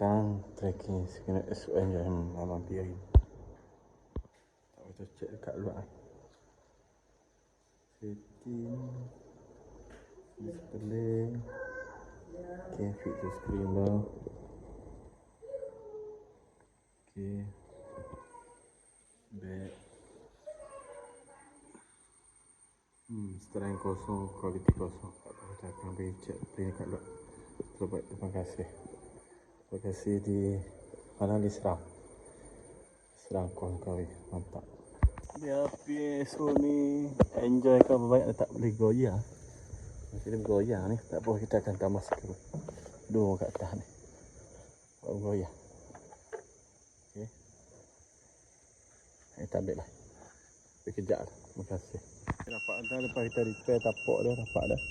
datang trekking sekena SUN yang Malam Piring. Tak boleh cek dekat luar. Setting. Display. Okay, fit to screamer. Okay. Back. Hmm, strength kosong, quality kosong. Tak tahu kita akan pergi cek play dekat luar. Terima kasih. Kasih di mana di Serang. Serang Kuala Kawi. Mantap. Dia PSO ni enjoy kau berbanyak tak boleh goyah. Masih dia bergoyah ni. Tak apa kita akan tambah skru. Dua kat atas ni. Buat bergoyah. Okey. Eh, tak ambil lah. Pergi kejap lah. Terima kasih. Dapat dah lepas kita repair tapak dia dapat dah.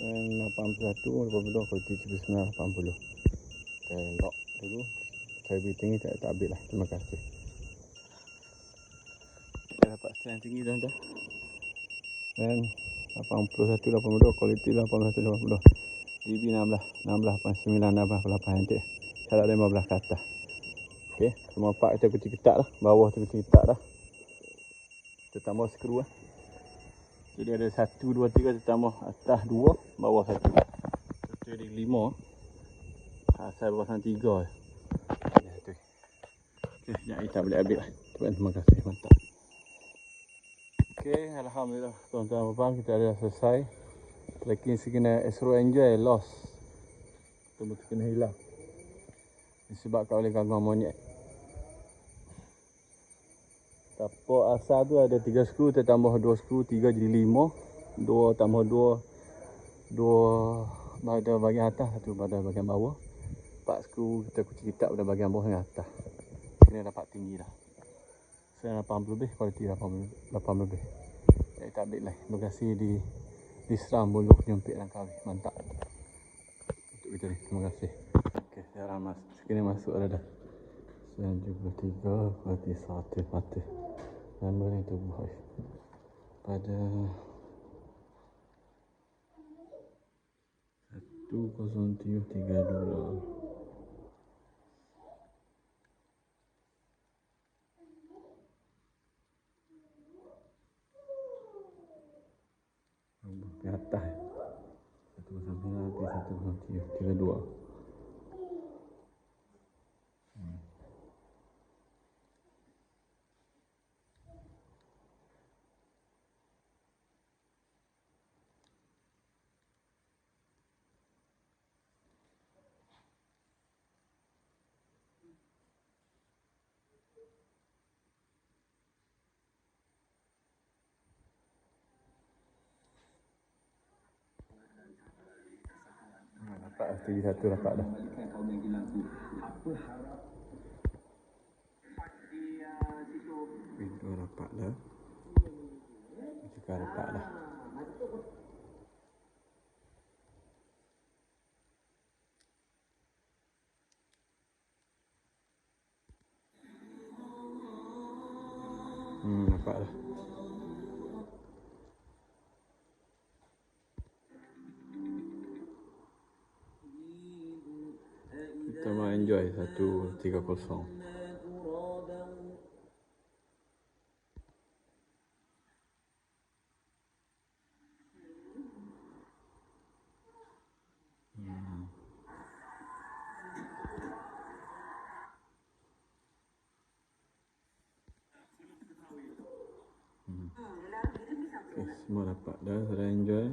Dan 81, 82, kualiti 79, 80. Lock dulu. Saya beri tinggi tak, tak ambil lah. Terima kasih. Kita dapat strength tinggi dah dah. Dan 81, 82, kualiti 81, 80. DB 16, 16, 89, 88 nanti. Syarat 15 ke atas. Okey, semua part kita kunci ketat dah. Bawah tu kunci ketat dah. Kita tambah skru lah. Jadi ada satu, dua, tiga, kita tambah atas dua, bawah satu. Satu jadi lima. Asal bawah sana tiga. Tu. Okey, sekejap kita boleh ambil lah. Tuan, terima kasih. Mantap. Okey, Alhamdulillah. Tuan-tuan puan kita dah selesai. Trekking sekena Esro Enjoy lost. Tunggu kena hilang. Disebabkan oleh gangguan monyet. Tapak asal tu ada 3 skru, tambah 2 skru, 3 jadi 5. 2 tambah 2, 2 pada bahagian atas, satu pada bahagian bawah. 4 skru kita kunci kitab pada bahagian bawah dan atas. Kena dapat tinggi dah. Saya 80 lebih, kualiti 80, 80 lebih. Saya tak ambil lah. Terima kasih di di seram buluh jempit Langkawi. Mantap. Untuk kita ni. Terima kasih. Okey, saya ramas. Sekini masuk dah dah. 93 kualiti 100 mata. Nombor ni tubuh hai. Pada 10732. Di atas. Satu sembilan Habis satu kosong tiga Tiga dua Lah Stage satu dapat dah. Pintu dapat dah. Juga dapat dah. Hmm, dapat dah Kita mau enjoy satu tiga kosong. Hmm. Hmm. Okay, semua dapat dah, saya enjoy.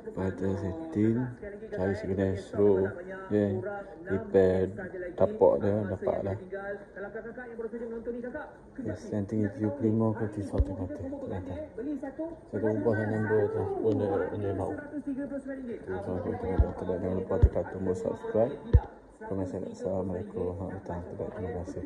Pada setting cari sekedar slow ya repair tapak dia dapat dah. Yes, yang tinggi 75 ke 100 kata. Ternyata. Saya ubah nombor telefon dia dia mau. Tu sama kita tidak jangan lupa tekan tombol subscribe. Assalamualaikum. Terima kasih.